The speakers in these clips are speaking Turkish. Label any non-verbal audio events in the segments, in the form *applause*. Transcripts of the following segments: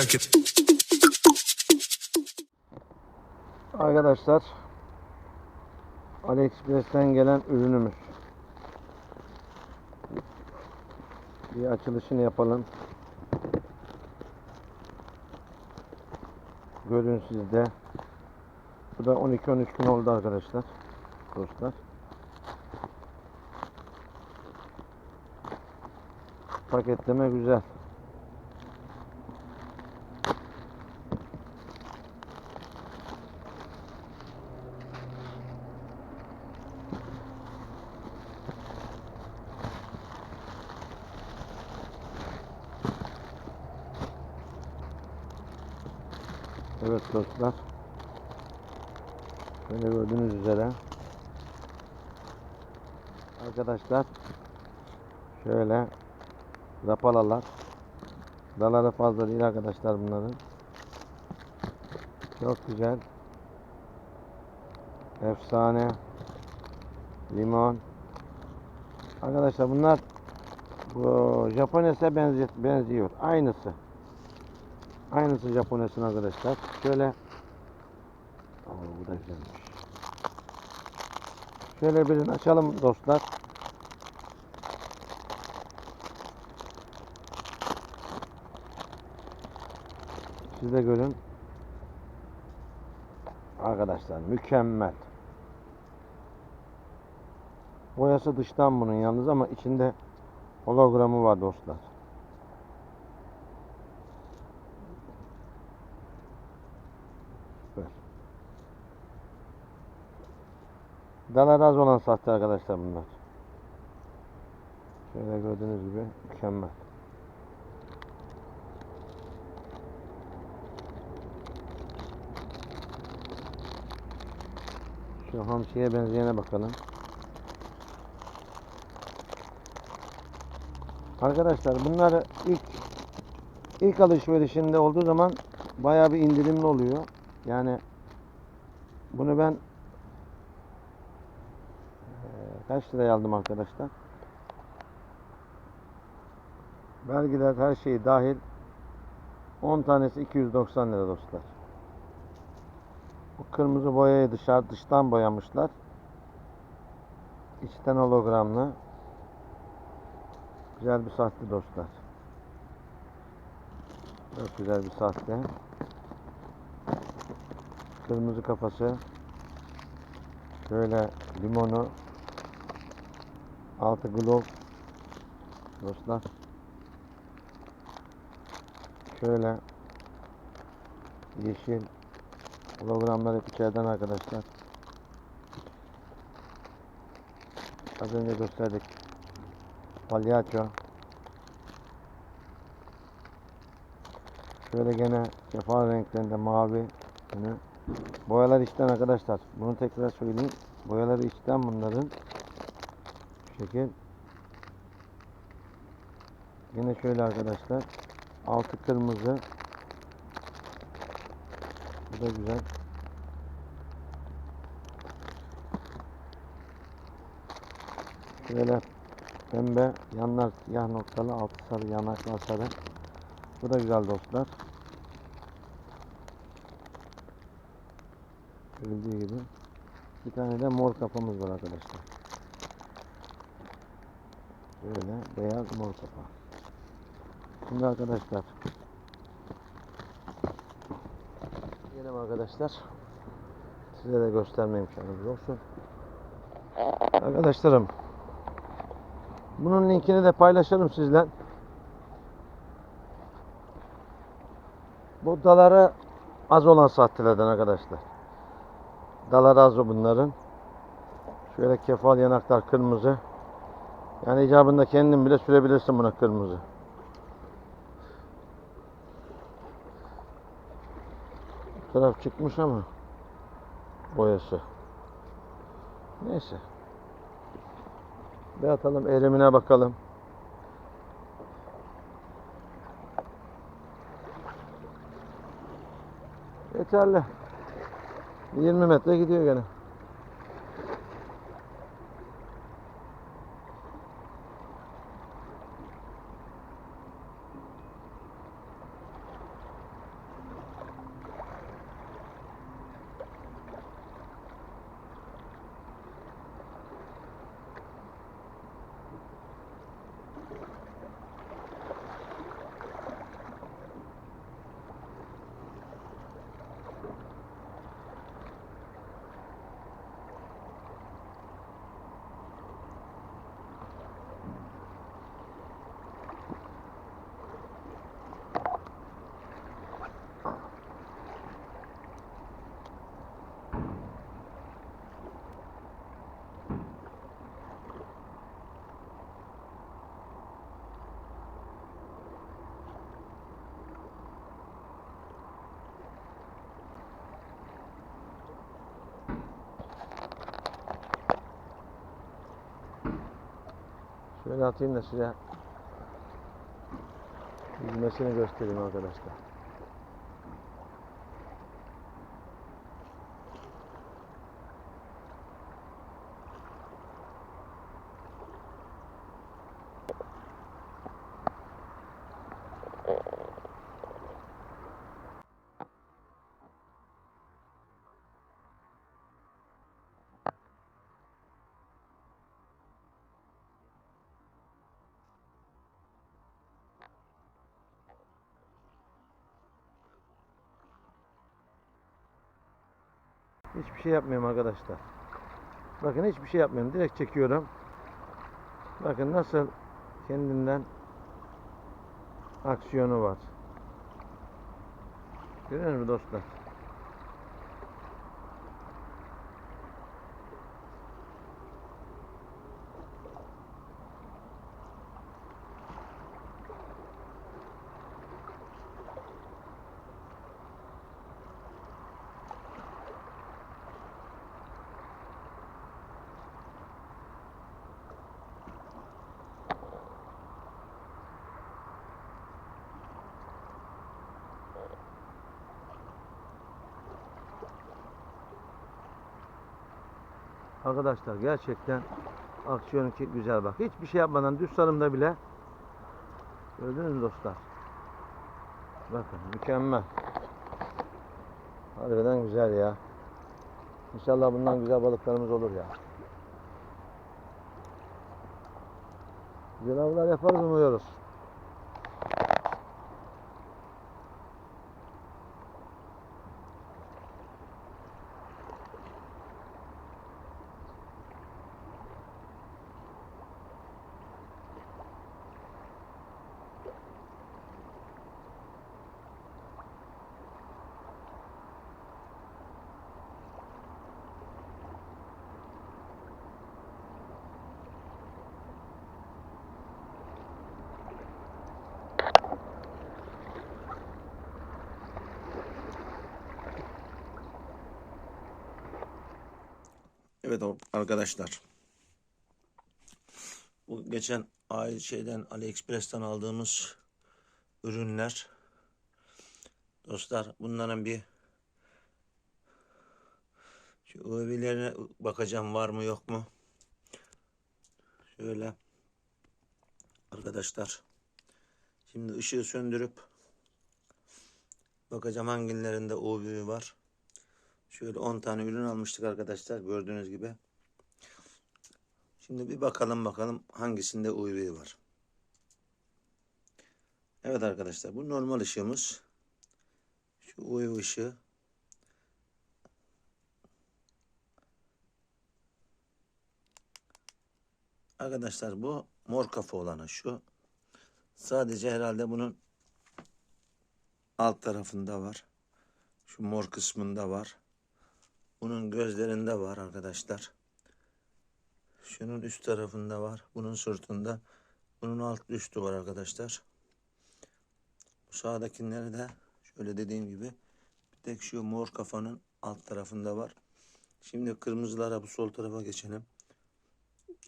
check it. Arkadaşlar AliExpress'ten gelen ürünümüz. Bir açılışını yapalım. Görün sizde. Bu da 12-13 gün oldu arkadaşlar. Dostlar. Paketleme güzel. Evet dostlar. Böyle gördüğünüz üzere. Arkadaşlar şöyle rapalalar. Daları fazla değil arkadaşlar bunların. Çok güzel. Efsane. Limon. Arkadaşlar bunlar bu Japones'e benziyor. Aynısı. Aynısı Japones'in arkadaşlar. Şöyle Oo, bu da güzelmiş. Şöyle birini açalım dostlar. Siz de görün. Arkadaşlar mükemmel. Boyası dıştan bunun yalnız ama içinde hologramı var dostlar. Süper. Dalar az olan sahte arkadaşlar bunlar. Şöyle gördüğünüz gibi mükemmel. Şu hamsiye benzeyene bakalım. Arkadaşlar bunlar ilk ilk alışverişinde olduğu zaman bayağı bir indirimli oluyor. Yani bunu ben kaç liraya aldım arkadaşlar? Vergiler her şey dahil 10 tanesi 290 lira dostlar. Bu kırmızı boyayı dışarı dıştan boyamışlar. İçten hologramlı. Güzel bir sahte dostlar. Çok güzel bir sahte. Kırmızı kafası. Şöyle limonu. Altı glove. Dostlar. Şöyle yeşil hologramlar hep içeriden arkadaşlar. Az önce gösterdik. Palyaço. Şöyle gene kefa renklerinde mavi. Yine. Boyalar içten arkadaşlar. Bunu tekrar söyleyeyim. Boyaları içten bunların. Bu şekil. Yine şöyle arkadaşlar. Altı kırmızı. Bu da güzel. Şöyle pembe yanlar siyah noktalı altı sarı yanaklar sarı. Bu da güzel dostlar. Görüldüğü gibi. Bir tane de mor kafamız var arkadaşlar. Böyle beyaz mor kafa. Şimdi arkadaşlar Gelin arkadaşlar. Size de gösterme imkanımız olsun. Arkadaşlarım bunun linkini de paylaşırım sizle. Bu daları az olan sahtelerden arkadaşlar. Daları az o bunların. Şöyle kefal yanaklar kırmızı. Yani icabında kendin bile sürebilirsin buna kırmızı. Bu taraf çıkmış ama boyası. Neyse. Bir atalım erimine bakalım. Yeterli. 20 metre gidiyor gene. Şöyle atayım da size yüzmesini göstereyim arkadaşlar. Hiçbir şey yapmıyorum arkadaşlar. Bakın hiçbir şey yapmıyorum. Direkt çekiyorum. Bakın nasıl kendinden aksiyonu var. Görüyor musunuz dostlar? Arkadaşlar gerçekten aksiyonu ki güzel bak. Hiçbir şey yapmadan düz sarımda bile gördünüz dostlar? Bakın mükemmel. Harbiden güzel ya. İnşallah bundan güzel balıklarımız olur ya. Güzel avlar yaparız umuyoruz. Evet arkadaşlar. Bu geçen ay şeyden AliExpress'ten aldığımız ürünler. Dostlar bunların bir şu UV'lerine bakacağım var mı yok mu? Şöyle arkadaşlar. Şimdi ışığı söndürüp bakacağım hangilerinde UV var. Şöyle 10 tane ürün almıştık arkadaşlar gördüğünüz gibi. Şimdi bir bakalım bakalım hangisinde UV var. Evet arkadaşlar bu normal ışığımız. Şu UV ışığı. Arkadaşlar bu mor kafa olanı şu. Sadece herhalde bunun alt tarafında var. Şu mor kısmında var. Bunun gözlerinde var arkadaşlar. Şunun üst tarafında var. Bunun sırtında. Bunun alt üstü var arkadaşlar. Bu sağdakileri de şöyle dediğim gibi bir tek şu mor kafanın alt tarafında var. Şimdi kırmızılara bu sol tarafa geçelim.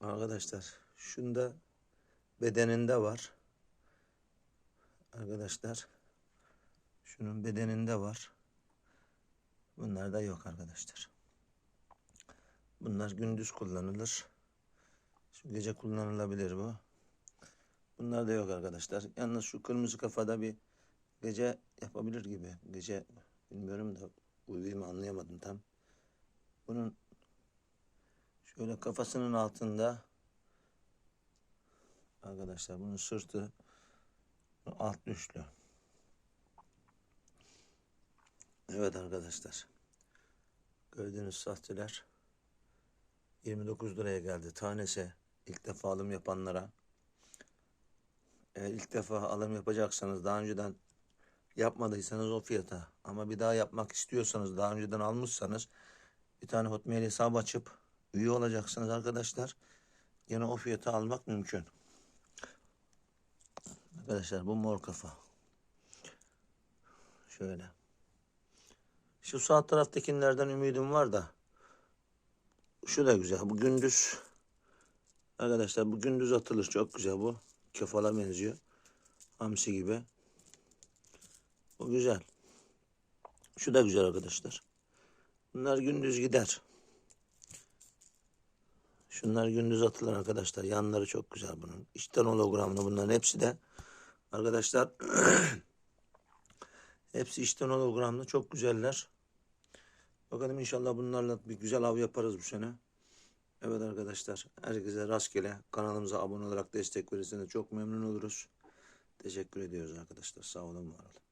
Arkadaşlar şunda bedeninde var. Arkadaşlar şunun bedeninde var. Bunlar da yok arkadaşlar. Bunlar gündüz kullanılır. Şu gece kullanılabilir bu. Bunlar da yok arkadaşlar. Yalnız şu kırmızı kafada bir gece yapabilir gibi. Gece bilmiyorum da uyuyu anlayamadım tam. Bunun şöyle kafasının altında arkadaşlar bunun sırtı alt üçlü. Evet arkadaşlar. Gördüğünüz sahteler 29 liraya geldi tanesi. ilk defa alım yapanlara. Eğer ilk defa alım yapacaksanız daha önceden yapmadıysanız o fiyata ama bir daha yapmak istiyorsanız daha önceden almışsanız bir tane Hotmail hesabı açıp üye olacaksınız arkadaşlar. Yine o fiyata almak mümkün. Arkadaşlar bu mor kafa. Şöyle. Şu sağ taraftakilerden ümidim var da. Şu da güzel. Bu gündüz Arkadaşlar bu gündüz atılır. Çok güzel bu. Kefala benziyor. Hamsi gibi. Bu güzel. Şu da güzel arkadaşlar. Bunlar gündüz gider. Şunlar gündüz atılır arkadaşlar. Yanları çok güzel bunun. İçten hologramlı bunların hepsi de. Arkadaşlar *clears throat* hepsi içten hologramlı. Çok güzeller. Bakalım inşallah bunlarla bir güzel av yaparız bu sene. Evet arkadaşlar. Herkese rastgele. Kanalımıza abone olarak destek verirseniz çok memnun oluruz. Teşekkür ediyoruz arkadaşlar. Sağ olun var olun.